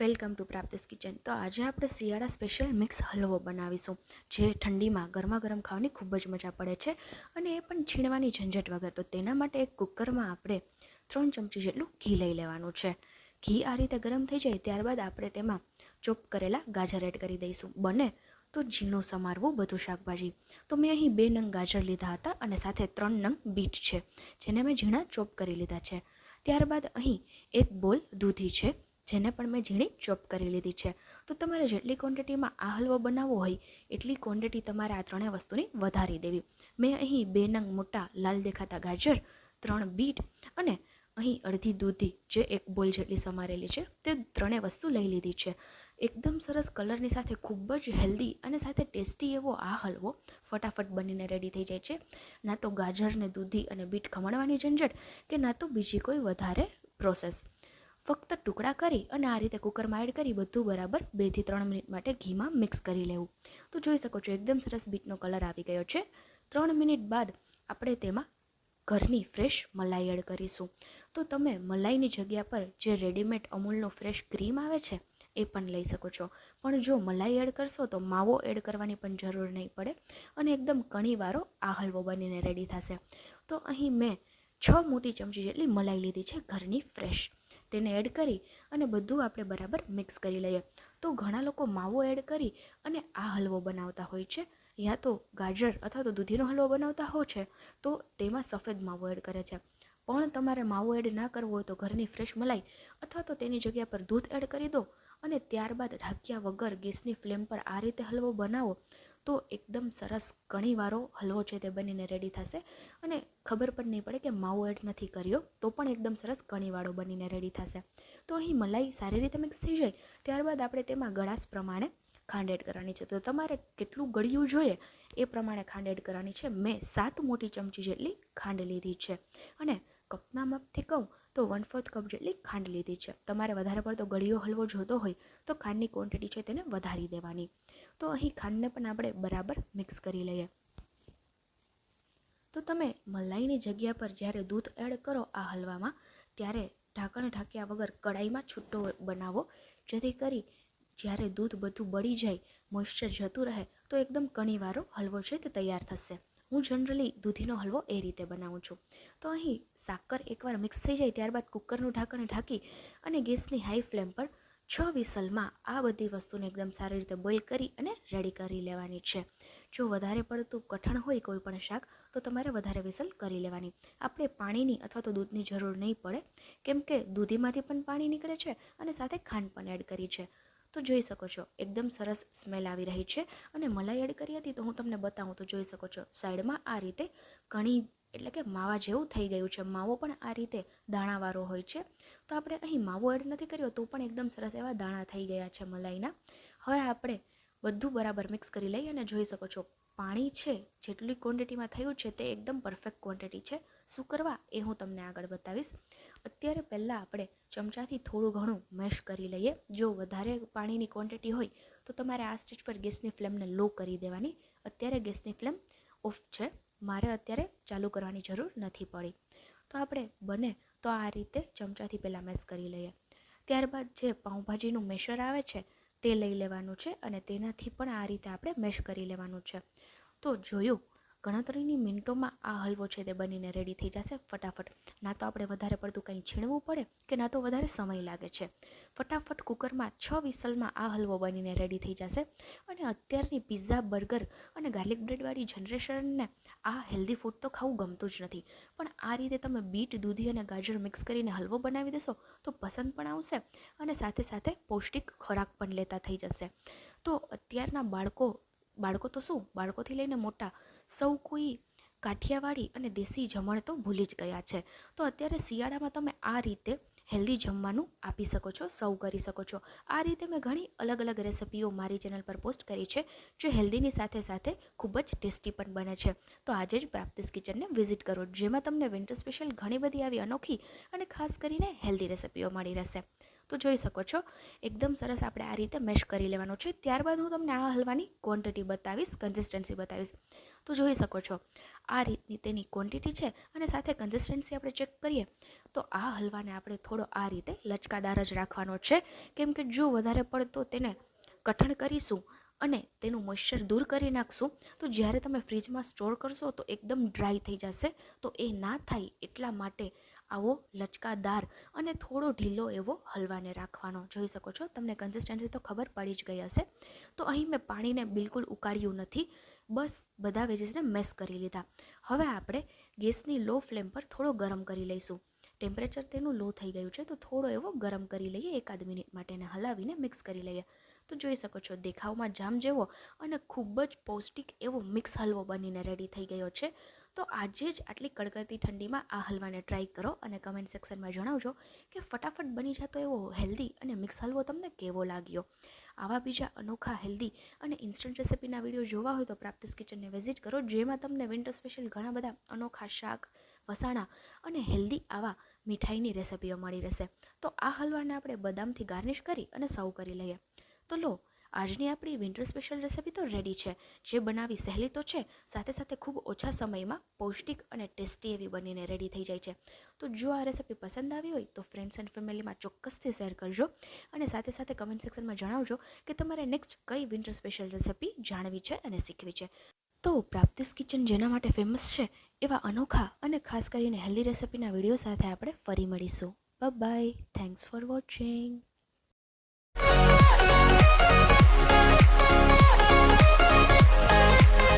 Welcome to પ્રાપ્તિસ kitchen. તો આજે આપણે શિયાળા સ્પેશિયલ મિક્સ હલવો બનાવીશું, જે ઠંડીમાં ગરમા ગરમ ખાવાની ખૂબ જ મજા પડે છે અને એ પણ છીણવાની ઝંઝટ વગર. તો તેના માટે એક કુકરમાં આપણે ત્રણ ચમચી જેટલું ઘી લઈ લેવાનું છે. ઘી આ રીતે ગરમ થઈ જાય ત્યારબાદ આપણે તેમાં ચોપ કરેલા ગાજર એડ કરી દઈશું. બને તો ઝીણું સમારવું બધું શાકભાજી. તો મેં અહીં બે નંગ ગાજર લીધા હતા અને સાથે ત્રણ નંગ બીટ છે, જેને મેં ઝીણા ચોપ કરી લીધા છે. ત્યારબાદ અહીં એક બોલ દૂધી છે. જેને પણ મેં ઝીણી ચોપ કરી લીધી છે. તો તમારે જેટલી ક્વોન્ટિટીમાં આ હલવો બનાવવો હોય, એટલી ક્વોન્ટિટી તમારે આ ત્રણેય વસ્તુની વધારી દેવી. મેં અહીં બે નંગ મોટા લાલ દેખાતા ગાજર, ત્રણ બીટ અને અહીં અડધી દૂધી, જે એક બોલ જેટલી સમારેલી છે, તે ત્રણેય વસ્તુ લઈ લીધી છે. એકદમ સરસ કલરની સાથે ખૂબ જ હેલ્ધી અને સાથે ટેસ્ટી એવો આ હલવો ફટાફટ બનીને રેડી થઈ જાય છે. ના તો ગાજરને દૂધી અને બીટ ખમણવાની ઝંઝટ કે ના તો બીજી કોઈ વધારે પ્રોસેસ ફક્ત ટુકડા કરી અને આ રીતે કુકરમાં એડ કરી બધું બરાબર બેથી ત્રણ મિનિટ માટે ઘીમાં મિક્સ કરી લેવું. તો જોઈ શકો છો, એકદમ સરસ બીટનો કલર આવી ગયો છે. ત્રણ મિનિટ બાદ આપણે તેમાં ઘરની ફ્રેશ મલાઈ એડ કરીશું. તો તમે મલાઈની જગ્યા પર જે રેડીમેડ અમૂલનો ફ્રેશ ક્રીમ આવે છે, એ પણ લઈ શકો છો. પણ જો મલાઈ એડ કરશો તો માવો એડ કરવાની પણ જરૂર નહીં પડે અને એકદમ કણીવાળો આ હલવો બનીને રેડી થશે. તો અહીં મેં છ મોટી ચમચી જેટલી મલાઈ લીધી છે ઘરની ફ્રેશ તેને એડ કરી અને બધું આપણે બરાબર મિક્સ કરી લઈએ. તો ઘણા લોકો માવો એડ કરી અને આ હલવો બનાવતા હોય છે. યા તો ગાજર અથવા તો દૂધીનો હલવો બનાવતા હોય છે. તો તેમાં સફેદ માવો એડ કરે છે. પણ તમારે માવો એડ ના કરવો હોય તો ઘરની ફ્રેશ મલાઈ અથવા તો તેની જગ્યા પર દૂધ એડ કરી દો અને ત્યારબાદ ઢાંક્યા વગર ગેસની ફ્લેમ પર આ રીતે હલવો બનાવો. તો એકદમ સરસ ઘણીવારો હલવો છે તે બનીને રેડી થશે. અને ખબર પણ નહીં પડે કે માવો એડ નથી કર્યો, તો પણ એકદમ સરસ ઘણીવાળો બનીને રેડી થશે. તો અહીં મલાઈ સારી રીતે મિક્સ થઈ જાય, ત્યારબાદ આપણે તેમાં ગળાશ પ્રમાણે ખાંડ એડ કરવાની છે. તો તમારે કેટલું ગળ્યું જોઈએ એ પ્રમાણે ખાંડ એડ કરવાની છે. મેં સાત મોટી ચમચી જેટલી ખાંડ લીધી છે. અને કપના માપથી કહું તો વન ફોર્થ કપ જેટલી ખાંડ લીધી છે. તમારે વધારે પડતો ગળ્યો હલવો જોતો હોય તો ખાંડની ક્વોન્ટિટી છે તેને વધારી દેવાની. તો અહીં ખાંડને પણ આપણે બરાબર મિક્સ કરી લઈએ. તો તમે મલાઈની જગ્યા પર જ્યારે દૂધ એડ કરો આ હલવામાં, ત્યારે ઢાંકણ ઢાંક્યા વગર કડાઈમાં છૂટો બનાવો. જેથી કરી જ્યારે દૂધ બધું બળી જાય મોઇશ્ચર જતું રહે, તો એકદમ કણીવાળો હલવો છે તે તૈયાર થશે. હું જનરલી દૂધીનો હલવો એ રીતે બનાવું છું. તો અહીં સાકર એકવાર મિક્સ થઈ જાય, ત્યારબાદ કુકરનું ઢાંકણ ઢાંકી અને ગેસની હાઈ ફ્લેમ પર છ વિસલમાં આ બધી વસ્તુને એકદમ સારી રીતે બોઇલ કરી અને રેડી કરી લેવાની છે. જો વધારે પડતું કઠણ હોય કોઈ પણ શાક, તો તમારે વધારે વિસલ કરી લેવાની. આપણે પાણીની અથવા તો દૂધની જરૂર નહીં પડે, કેમ કે દૂધીમાંથી પણ પાણી નીકળે છે અને સાથે ખાંડ પણ એડ કરી છે. તો જોઈ શકો છો, એકદમ સરસ સ્મેલ આવી રહી છે. અને મલાઈ એડ કરી હતી તો હું તમને બતાવું તો જોઈ શકો છો, સાઈડમાં આ રીતે ઘણી, એટલે કે માવા જેવું થઈ ગયું છે. માવો પણ આ રીતે દાણાવાળો હોય છે. તો આપણે અહીં માવો એડ નથી કર્યો, તો પણ એકદમ સરસ એવા દાણા થઈ ગયા છે મલાઈના. હવે આપણે બધું બરાબર મિક્સ કરી લઈએ અને જોઈ શકો છો. પાણી છે, જેટલી ક્વોન્ટિટીમાં થયું છે તે એકદમ પરફેક્ટ ક્વોન્ટિટી છે. શું કરવા? એ હું તમને આગળ બતાવીશ. અત્યારે પહેલાં આપણે ચમચાથી થોડું ઘણું મેશ કરી લઈએ. જો વધારે પાણીની ક્વોન્ટિટી હોય, તો તમારે આ સ્ટેજ પર ગેસની ફ્લેમને લો કરી દેવાની. અત્યારે ગેસની ફ્લેમ ઓફ છે. મારે અત્યારે ચાલુ કરવાની જરૂર નથી પડી. તો આપણે બને તો આ રીતે ચમચાથી પહેલાં મેશ કરી લઈએ. ત્યારબાદ જે પાઉંભાજીનું મેશર આવે છે તે લઈ લેવાનું છે અને તેનાથી પણ આ રીતે આપણે મેશ કરી લેવાનું છે. તો જોયું, ગણતરીની મિનિટોમાં આ હલવો છે તે બનીને રેડી થઈ જશે ફટાફટ. ના તો આપણે વધારે પડતું કંઈ છીણવું પડે કે ના તો વધારે સમય લાગે છે. ફટાફટ કુકરમાં છ વિસલમાં આ હલવો બનીને રેડી થઈ જશે. અને અત્યારની પિઝા બર્ગર અને ગાર્લિક બ્રેડવાળી જનરેશનને આ હેલ્ધી ફૂડ તો ખાવું ગમતું જ નથી. પણ આ રીતે તમે બીટ, દૂધી અને ગાજર મિક્સ કરીને હલવો બનાવી દેશો, તો પસંદ પણ આવશે અને સાથે સાથે પૌષ્ટિક ખોરાક પણ લેતા થઈ જશે. તો અત્યારના બાળકો બાળકો તો શું? બાળકોથી લઈને મોટા, સૌ કોઈ કાઠિયાવાડી અને દેશી જમણ તો ભૂલી જ ગયા છે. તો અત્યારે શિયાળામાં તમે આ રીતે હેલ્ધી જમવાનું આપી શકો છો, સર્વ કરી શકો છો. આ રીતે મેં ઘણી અલગ અલગ રેસિપીઓ મારી ચેનલ પર પોસ્ટ કરી છે, જે હેલ્ધીની સાથે સાથે ખૂબ જ ટેસ્ટી પણ બને છે. તો આજે જ પ્રાપ્તિસ કિચનને વિઝિટ કરો, જેમાં તમને વિન્ટર સ્પેશિયલ ઘણી બધી આવી અનોખી અને ખાસ કરીને હેલ્ધી રેસિપીઓ મળી રહેશે. તો જોઈ શકો છો, એકદમ સરસ આપણે આ રીતે મેશ કરી લેવાનું છે. ત્યારબાદ હું તમને આ હલવાની ક્વોન્ટિટી બતાવીશ, કન્સિસ્ટન્સી બતાવીશ. તો જોઈ શકો છો. આ રીતની તેની ક્વોન્ટિટી છે અને સાથે કન્સિસ્ટન્સી આપણે ચેક કરીએ, તો આ હલવાને આપણે થોડો આ રીતે લચકાદાર જ રાખવાનો છે. કેમ કે જો વધારે પડતો તેને કઠણ કરીશું અને તેનું મોઇશ્ચર દૂર કરી નાખશું, તો જ્યારે તમે ફ્રીજમાં સ્ટોર કરશો તો એકદમ ડ્રાય થઈ જશે. તો એ ના થાય એટલા માટે આવો લચકાદાર અને થોડો ઢીલો એવો હલવાને રાખવાનો. જોઈ શકો છો, તમને કન્સિસ્ટન્સી તો ખબર પડી જ ગઈ હશે. તો અહીં મેં પાણીને બિલકુલ ઉકાળ્યું નથી. બસ બધા વેજીસને મેસ કરી લીધા. હવે આપણે ગેસની લો ફ્લેમ પર થોડો ગરમ કરી લઈશું. ટેમ્પરેચર તેનું લો થઈ ગયું છે, તો થોડો એવો ગરમ કરી લઈએ એકાદ મિનિટ માટેને હલાવીને મિક્સ કરી લઈએ. તો જોઈ શકો છો, દેખાવમાં જામ જેવો અને ખૂબ જ પૌષ્ટિક એવો મિક્સ હલવો બનીને રેડી થઈ ગયો છે. તો આજે જ આટલી કડકડતી ઠંડીમાં આ હલવાને ટ્રાય કરો અને કમેન્ટ સેક્શનમાં જણાવજો કે ફટાફટ બની જતો એવો હેલ્ધી અને મિક્સ હલવો તમને કેવો લાગ્યો? આવા બીજા અનોખા હેલ્ધી અને ઇન્સ્ટન્ટ રેસિપીના વીડિયો જોવા હોય તો પ્રાપ્તિસ કિચનને વિઝિટ કરો, જેમાં તમને વિન્ટર સ્પેશિયલ ઘણા બધા અનોખા શાક, વસાણા અને હેલ્ધી આવા મીઠાઈની રેસિપીઓ મળી રહેશે. તો આ હલવાને આપણે બદામથી ગાર્નિશ કરી અને સર્વ કરી લઈએ. તો લો આજની આપણી વિન્ટર સ્પેશિયલ રેસિપી તો રેડી છે. જે બનાવી સહેલી તો છે, સાથે સાથે ખૂબ ઓછા સમયમાં પૌષ્ટિક અને ટેસ્ટી એવી બનીને રેડી થઈ જાય છે. તો જો આ રેસિપી પસંદ આવી હોય તો ફ્રેન્ડ્સ એન્ડ ફેમિલીમાં ચોક્કસથી શેર કરજો અને સાથે સાથે કમેન્ટ સેક્શનમાં જણાવજો કે તમારે નેક્સ્ટ કઈ વિન્ટર સ્પેશિયલ રેસિપી જાણવી છે અને શીખવી છે. તો પ્રાપ્તિસ કિચન જેના માટે ફેમસ છે એવા અનોખા અને ખાસ કરીને હેલ્ધી રેસિપીના વીડિયો સાથે આપણે ફરી મળીશું. By thanks for watching